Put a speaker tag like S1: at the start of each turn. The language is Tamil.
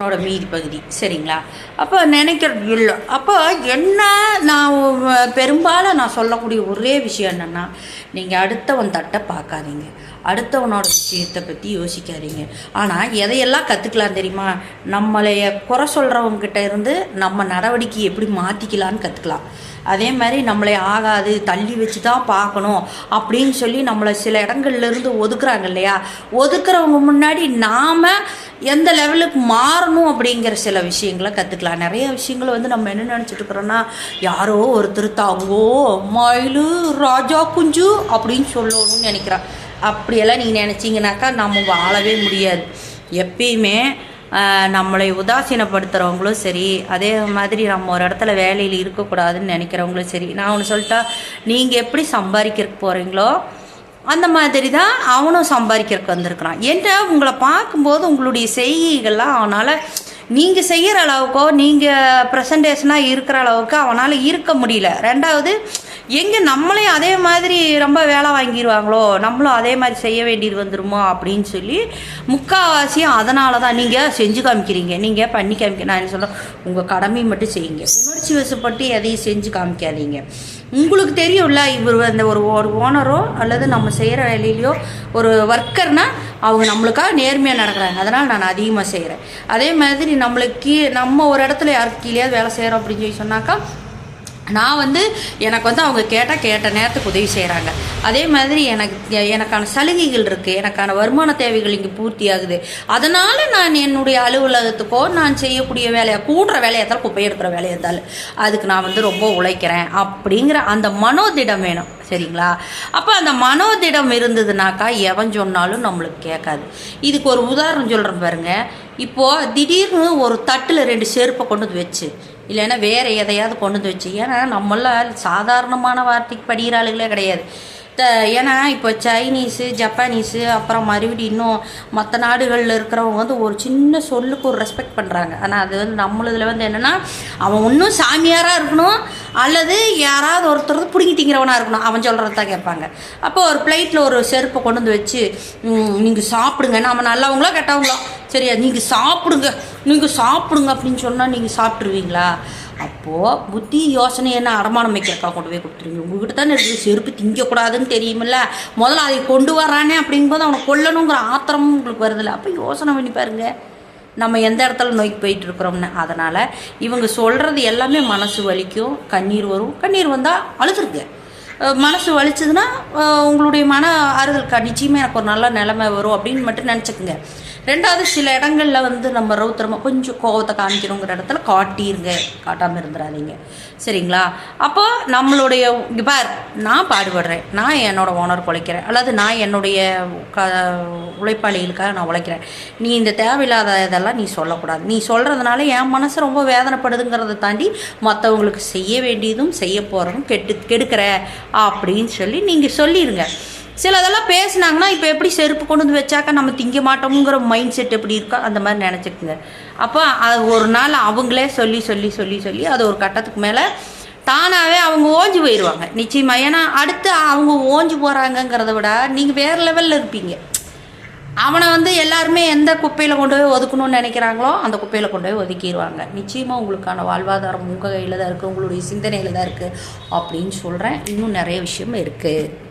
S1: என்னோட மீதி பகுதி சரிங்களா? அப்போ நினைக்கிறது இல்லை. அப்போ என்ன நான் பெரும்பாலும் நான் சொல்லக்கூடிய ஒரே விஷயம் என்னென்னா நீங்கள் அடுத்தவன் தட்டை பார்க்காதீங்க. அடுத்தவனோட விஷயத்தை பற்றி யோசிக்காதீங்க. ஆனால் எதையெல்லாம் கற்றுக்கலாம் தெரியுமா? நம்மளைய குறை சொல்கிறவங்ககிட்ட இருந்து நம்ம நடவடிக்கை எப்படி மாற்றிக்கலான்னு கற்றுக்கலாம் அதே மாதிரி நம்மளை ஆகாது தள்ளி வச்சு தான் பார்க்கணும் அப்படின்னு சொல்லி நம்மளை சில இடங்கள்லேருந்து ஒதுக்குறாங்க இல்லையா? ஒதுக்குறவங்க முன்னாடி நாம் எந்த லெவலுக்கு மாறணும் அப்படிங்கிற சில விஷயங்களை கற்றுக்கலாம் நிறைய விஷயங்களை வந்து நம்ம என்ன நினச்சிட்டு இருக்கிறோன்னா யாரோ ஒருத்தர் தாங்கோ மயிலு ராஜா குஞ்சு அப்படின்னு சொல்லணும்னு நினைக்கிறான். அப்படியெல்லாம் நீங்கள் நினச்சிங்கனாக்கா நம்ம வாழவே முடியாது. எப்பயுமே நம்மளை உதாசீனப்படுத்துகிறவங்களும் சரி அதே மாதிரி நம்ம ஒரு இடத்துல வேலையில் இருக்கக்கூடாதுன்னு நினைக்கிறவங்களும் சரி நான் ஒன்று சொல்லிட்டா நீங்கள் எப்படி சம்பாதிக்கிறக்கு போகிறீங்களோ அந்த மாதிரி தான் அவனும் சம்பாதிக்கிறதுக்கு வந்திருக்கிறான். என்ற உங்களை பார்க்கும்போது உங்களுடைய செய்கைகள்லாம் அவனால் நீங்கள் செய்கிற அளவுக்கோ நீங்கள் ப்ரெசன்டேஷனாக இருக்கிற அளவுக்கு அவனால் இருக்க முடியல. ரெண்டாவது எங்கே நம்மளையும் அதே மாதிரி ரொம்ப வேலை வாங்கிடுவாங்களோ நம்மளும் அதே மாதிரி செய்ய வேண்டியது வந்துருமா? அப்படின்னு சொல்லி முக்கால்வாசியும் அதனால தான் நீங்கள் செஞ்சு காமிக்கிறீங்க. நீங்கள் பண்ணி காமிக்க நான் என்ன சொல்கிறேன் உங்கள் கடமையை மட்டும் செய்யுங்க. உணர்ச்சி வசப்பட்டு எதையும் செஞ்சு காமிக்காதீங்க. உங்களுக்கு தெரியும்ல இவர் அந்த ஒரு ஒரு ஓனரோ அல்லது நம்ம செய்கிற வேலையிலையோ ஒரு ஒர்க்கர்னால் அவங்க நம்மளுக்காக நேர்மையாக நடக்கிறாங்க. அதனால் நான் அதிகமாக செய்கிறேன் அதே மாதிரி நம்மளுக்கு நம்ம ஒரு இடத்துல யாருக்கு கீழேயாவது வேலை செய்கிறோம் அப்படின்னு சொல்லி சொன்னாக்கா நான் வந்து எனக்கு வந்து அவங்க கேட்டால் கேட்ட நேரத்துக்கு உதவி செய்கிறாங்க அதே மாதிரி எனக்கு எனக்கான சலுகைகள் இருக்குது எனக்கான வருமான தேவைகள் இங்கே பூர்த்தி ஆகுது. அதனால் நான் என்னுடைய அலுவலகத்துக்கோ நான் செய்யக்கூடிய வேலையை கூடுற வேலையை இருந்தாலும் குப்பை எடுக்கிற வேலையை இருந்தாலும் அதுக்கு நான் வந்து ரொம்ப உழைக்கிறேன் அப்படிங்கிற அந்த மனோதிடம் வேணும். சரிங்களா? அப்போ அந்த மனோதிடம் இருந்ததுனாக்கா எவன் சொன்னாலும் நம்மளுக்கு கேட்காது. இதுக்கு ஒரு உதாரணம் சொல்கிறேன் பாருங்க. இப்போது திடீர்னு ஒரு தட்டில் ரெண்டு செருப்பை கொண்டு வந்து வச்சு இல்லைன்னா வேறு எதையாவது கொண்டு வந்து வச்சு. ஏன்னா நம்மளாம் சாதாரணமான வார்த்தைக்கு படிக்கிற ஆளுகளே கிடையாது. த ஏன்னா இப்போ சைனீஸு ஜப்பானீஸு அப்புறம் மறுபடியும் இன்னும் மற்ற நாடுகளில் இருக்கிறவங்க வந்து ஒரு சின்ன சொல்லுக்கு ஒரு ரெஸ்பெக்ட் பண்ணுறாங்க ஆனால் அது வந்து நம்மளதில் வந்து என்னென்னா அவன் ஒன்றும் சாமியாராக இருக்கணும் அல்லது யாராவது ஒருத்தர் பிடிங்கிட்டிங்கிறவனாக பிடுங்கி திங்கிறவனாக இருக்கணும். அவன் சொல்கிறது தான் கேட்பாங்க. அப்போ ஒரு பிளேட்டில் ஒரு செருப்பை கொண்டு வந்து வச்சு நீங்கள் சாப்பிடுங்க. நம்ம நல்லவங்களோ கெட்டவங்களோ? சரியா? நீங்கள் சாப்பிடுங்க. நீங்கள் சாப்பிடுங்க அப்படின்னு சொன்னால் நீங்கள் சாப்பிட்ருவீங்களா அப்போது புத்தி யோசனை என்ன அடமானம் வைக்கிறக்கா கொண்டு போய் கொடுத்துருவீங்க. உங்ககிட்ட தானே இருக்குது செருப்பு திங்கக்கூடாதுன்னு தெரியுமில்ல. முதல்ல அதை கொண்டு வரானே அப்படிங்கும்போது அவனை கொல்லணுங்கிற ஆத்திரமும் உங்களுக்கு வருதில்ல. அப்போ யோசனை பண்ணி பாருங்க. நம்ம எந்த இடத்துல நோய்க்கு போயிட்டு இருக்கிறோம்னு. அதனால் இவங்க சொல்கிறது எல்லாமே மனசு வலிக்கும் கண்ணீர் வரும். கண்ணீர் வந்தால் அழுதுருங்க. மனசு வலிச்சதுன்னா உங்களுடைய மன ஆறுதல் நிச்சயமாக எனக்கு ஒரு நல்ல நிலைமை வரும் அப்படின்னு மட்டும் நினச்சிக்கோங்க. ரெண்டாவது சில இடங்களில் வந்து நம்ம ரௌத்திரமாக கொஞ்சம் கோவத்தை காமிக்கணுங்கிற இடத்துல காட்டிருங்க. காட்டாமல் இருந்துடாதீங்க சரிங்களா? அப்போ நம்மளுடைய பார் நான் பாடுபடுறேன். நான் என்னோட ஓனர் உழைக்கிறேன். அல்லது நான் என்னுடைய க உழைப்பாளிகளுக்காக நான் உழைக்கிறேன். நீ இந்த தேவையில்லாத இதெல்லாம் நீ சொல்லக்கூடாது. நீ சொல்கிறதுனால என் மனசு ரொம்ப வேதனைப்படுதுங்கிறத தாண்டி மற்றவங்களுக்கு செய்ய வேண்டியதும் செய்ய போகிறதும் கெட்டு கெடுக்கிற அப்படின்னு சொல்லி நீங்கள் சொல்லிடுங்க சிலதெல்லாம் பேசுனாங்கன்னா இப்போ எப்படி செருப்பு கொண்டு வந்து வச்சாக்கா நம்ம திங்க மாட்டோங்கிற மைண்ட் செட் எப்படி இருக்கோ அந்த மாதிரி நினச்சிக்கோங்க. அப்போ அது ஒரு நாள் அவங்களே சொல்லி சொல்லி சொல்லி சொல்லி அது ஒரு கட்டத்துக்கு மேலே தானாகவே அவங்க ஓஞ்சு போயிடுவாங்க நிச்சயமாக ஏன்னா அடுத்து அவங்க ஓஞ்சு போகிறாங்கங்கிறத விட நீங்கள் வேறு லெவலில் இருப்பீங்க. அவனை வந்து எல்லாருமே எந்த குப்பையில் கொண்டு போய் ஒதுக்கணும்னு நினைக்கிறாங்களோ அந்த குப்பையில் கொண்டு போய் ஒதுக்கிடுவாங்க. நிச்சயமாக உங்களுக்கான வாழ்வாதாரம் உங்கள் கையில் தான் இருக்குது உங்களுடைய சிந்தனையில் தான் இருக்குது அப்படின்னு சொல்கிறேன் இன்னும் நிறைய விஷயம் இருக்குது